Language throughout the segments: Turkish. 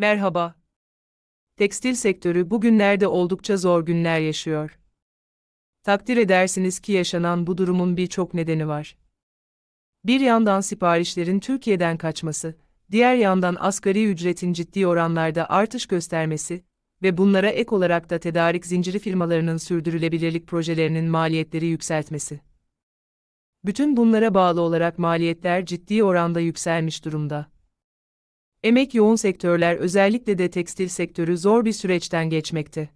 Merhaba. Tekstil sektörü bugünlerde oldukça zor günler yaşıyor. Takdir edersiniz ki yaşanan bu durumun birçok nedeni var. Bir yandan siparişlerin Türkiye'den kaçması, diğer yandan asgari ücretin ciddi oranlarda artış göstermesi ve bunlara ek olarak da tedarik zinciri firmalarının sürdürülebilirlik projelerinin maliyetleri yükseltmesi. Bütün bunlara bağlı olarak maliyetler ciddi oranda yükselmiş durumda. Emek yoğun sektörler özellikle de tekstil sektörü zor bir süreçten geçmekte.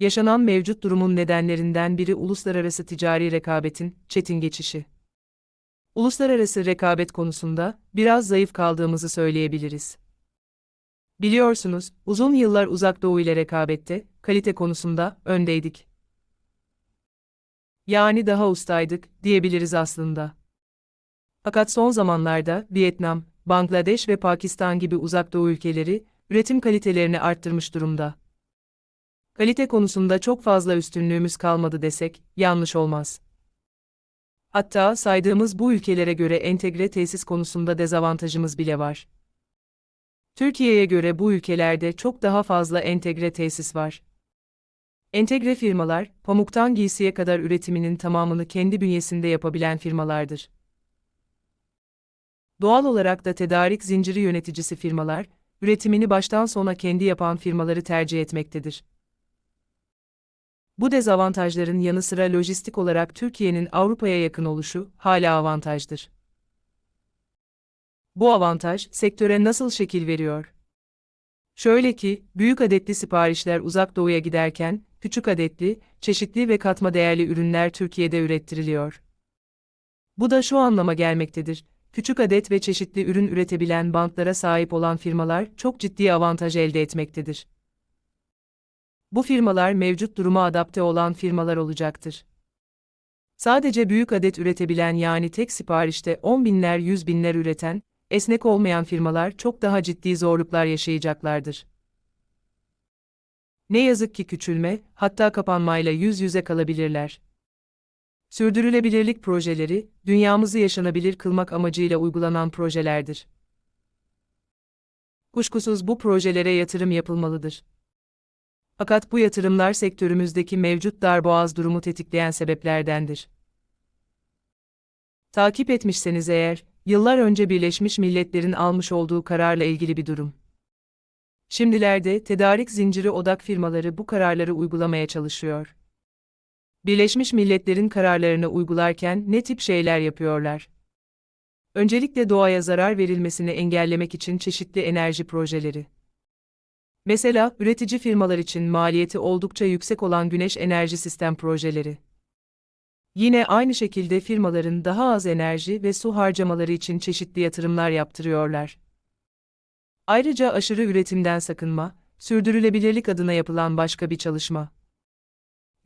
Yaşanan mevcut durumun nedenlerinden biri uluslararası ticari rekabetin çetin geçişi. Uluslararası rekabet konusunda biraz zayıf kaldığımızı söyleyebiliriz. Biliyorsunuz, uzun yıllar Uzak Doğu ile rekabette, kalite konusunda öndeydik. Yani daha ustaydık diyebiliriz aslında. Fakat son zamanlarda Vietnam, Bangladeş ve Pakistan gibi uzak doğu ülkeleri üretim kalitelerini arttırmış durumda. Kalite konusunda çok fazla üstünlüğümüz kalmadı desek yanlış olmaz. Hatta saydığımız bu ülkelere göre entegre tesis konusunda dezavantajımız bile var. Türkiye'ye göre bu ülkelerde çok daha fazla entegre tesis var. Entegre firmalar, pamuktan giysiye kadar üretiminin tamamını kendi bünyesinde yapabilen firmalardır. Doğal olarak da tedarik zinciri yöneticisi firmalar, üretimini baştan sona kendi yapan firmaları tercih etmektedir. Bu dezavantajların yanı sıra lojistik olarak Türkiye'nin Avrupa'ya yakın oluşu hala avantajdır. Bu avantaj sektöre nasıl şekil veriyor? Şöyle ki, büyük adetli siparişler uzak doğuya giderken, küçük adetli, çeşitli ve katma değerli ürünler Türkiye'de ürettiriliyor. Bu da şu anlama gelmektedir küçük adet ve çeşitli ürün üretebilen bantlara sahip olan firmalar çok ciddi avantaj elde etmektedir. Bu firmalar mevcut duruma adapte olan firmalar olacaktır. Sadece büyük adet üretebilen yani tek siparişte 10 binler 100 binler üreten, esnek olmayan firmalar çok daha ciddi zorluklar yaşayacaklardır. Ne yazık ki küçülme, hatta kapanmayla yüz yüze kalabilirler. Sürdürülebilirlik projeleri, dünyamızı yaşanabilir kılmak amacıyla uygulanan projelerdir. Kuşkusuz bu projelere yatırım yapılmalıdır. Fakat bu yatırımlar sektörümüzdeki mevcut darboğaz durumu tetikleyen sebeplerdendir. Takip etmişseniz eğer, yıllar önce Birleşmiş Milletler'in almış olduğu kararla ilgili bir durum. Şimdilerde tedarik zinciri odak firmaları bu kararları uygulamaya çalışıyor. Birleşmiş Milletler'in kararlarını uygularken ne tip şeyler yapıyorlar? Öncelikle doğaya zarar verilmesini engellemek için çeşitli enerji projeleri. Mesela üretici firmalar için maliyeti oldukça yüksek olan güneş enerji sistem projeleri. Yine aynı şekilde firmaların daha az enerji ve su harcamaları için çeşitli yatırımlar yaptırıyorlar. Ayrıca aşırı üretimden sakınma, sürdürülebilirlik adına yapılan başka bir çalışma.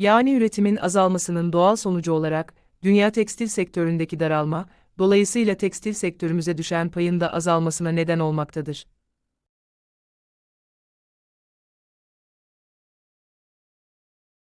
Yani üretimin azalmasının doğal sonucu olarak dünya tekstil sektöründeki daralma, dolayısıyla tekstil sektörümüze düşen payın da azalmasına neden olmaktadır.